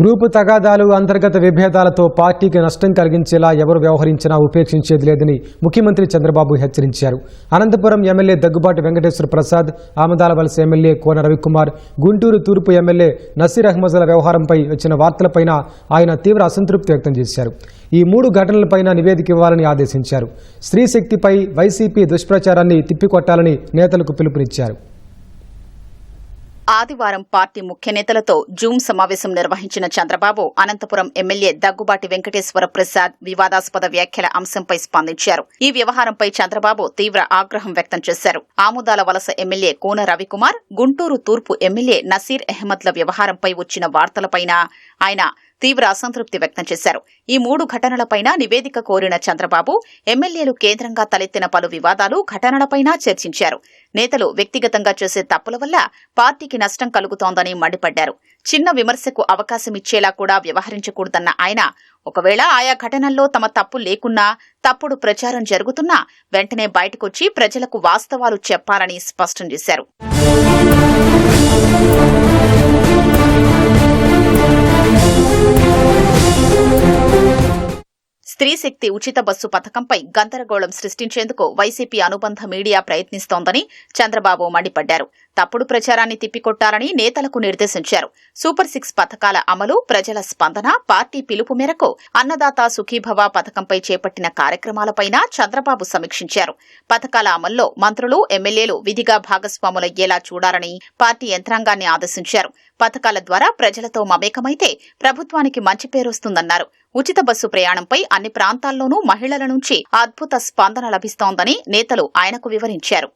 Group తగాదాలు అంతర్గత విభేదాలతో పార్టీకి నష్టం కలిగించేలా ఎవరు వ్యవహరించినా ఉపేక్షించేది లేదని ముఖ్యమంత్రి చంద్రబాబు హెచ్చరించారు. Anantapuram MLA Daggubati Venkateswara Prasad Amadalavalasa MLA కోన రవికుమార్ గుంటూరు తూర్పు ఎమ్మెల్యే నసీర్ అహ్మద్ల వ్యవహారంపై వచ్చిన వార్తలపైన ఆయన తీవ్ర అసంతృప్తి వ్యక్తం చేశారు. ఈ మూడు ఘటనలపైన నివేదిక ఇవ్వాలని ఆదేశించారు. స్త్రీశక్తిపై వైసీపీ దుష్ప్రచారాన్ని తిప్పికొట్టాలని నేతలకు పిలుపునిచ్చారు. ఆదివారం పార్టీ ముఖ్య నేతలతో జూమ్ సమావేశం నిర్వహించిన చంద్రబాబు అనంతపురం ఎమ్మెల్యే దగ్గుబాటి వెంకటేశ్వర ప్రసాద్ వివాదాస్పద వ్యాఖ్యల అంశంపై స్పందించారు. ఈ వ్యవహారంపై చంద్రబాబు తీవ్ర ఆగ్రహం వ్యక్తం చేశారు. ఆముదాల వలస ఎమ్మెల్యే కూన రవికుమార్ గుంటూరు తూర్పు ఎమ్మెల్యే నసీర్ అహ్మద్ల వ్యవహారంపై వచ్చిన వార్తలపైన ఆయన తీవ్ర అసంతృప్తి వ్యక్తం చేశారు. ఈ మూడు ఘటనలపైన నివేదిక కోరిన చంద్రబాబు ఎమ్మెల్యేలు కేంద్రంగా తలెత్తిన పలు వివాదాలు ఘటనలపైన చర్చించారు. నేతలు వ్యక్తిగతంగా చేసే తప్పుల వల్ల పార్టీకి నష్టం కలుగుతోందని మండిపడ్డారు. చిన్న విమర్శకు అవకాశమిచ్చేలా కూడా వ్యవహరించకూడదన్న ఆయన ఒకవేళ ఆయా ఘటనల్లో తమ తప్పు లేకున్నా తప్పుడు ప్రచారం జరుగుతున్నా వెంటనే బయటకొచ్చి ప్రజలకు వాస్తవాలు చెప్పాలని స్పష్టం చేశారు. స్త్రీ శక్తి ఉచిత బస్సు పథకంపై గందరగోళం సృష్టించేందుకు వైసీపీ అనుబంధ మీడియా ప్రయత్నిస్తోందని చంద్రబాబు మండిపడ్డారు. తప్పుడు ప్రచారాన్ని తిప్పికొట్టాలని నేతలకు నిర్దేశించారు. సూపర్ సిక్స్ పథకాల అమలు ప్రజల స్పందన పార్టీ పిలుపు మేరకు అన్నదాత సుఖీభవ పథకంపై చేపట్టిన కార్యక్రమాలపైన చంద్రబాబు సమీక్షించారు. పథకాల అమల్లో మంత్రులు ఎమ్మెల్యేలు విధిగా భాగస్వాములయ్యేలా చూడాలని పార్టీ యంత్రాంగాన్ని ఆదేశించారు. పథకాల ద్వారా ప్రజలతో మమేకమైతే ప్రభుత్వానికి మంచి పేరొస్తుందన్నారు. ఉచిత బస్సు ప్రయాణంపై అన్ని ప్రాంతాల్లోనూ మహిళల నుంచి అద్భుత స్పందన లభిస్తోందని నేతలు ఆయనకు వివరించారు.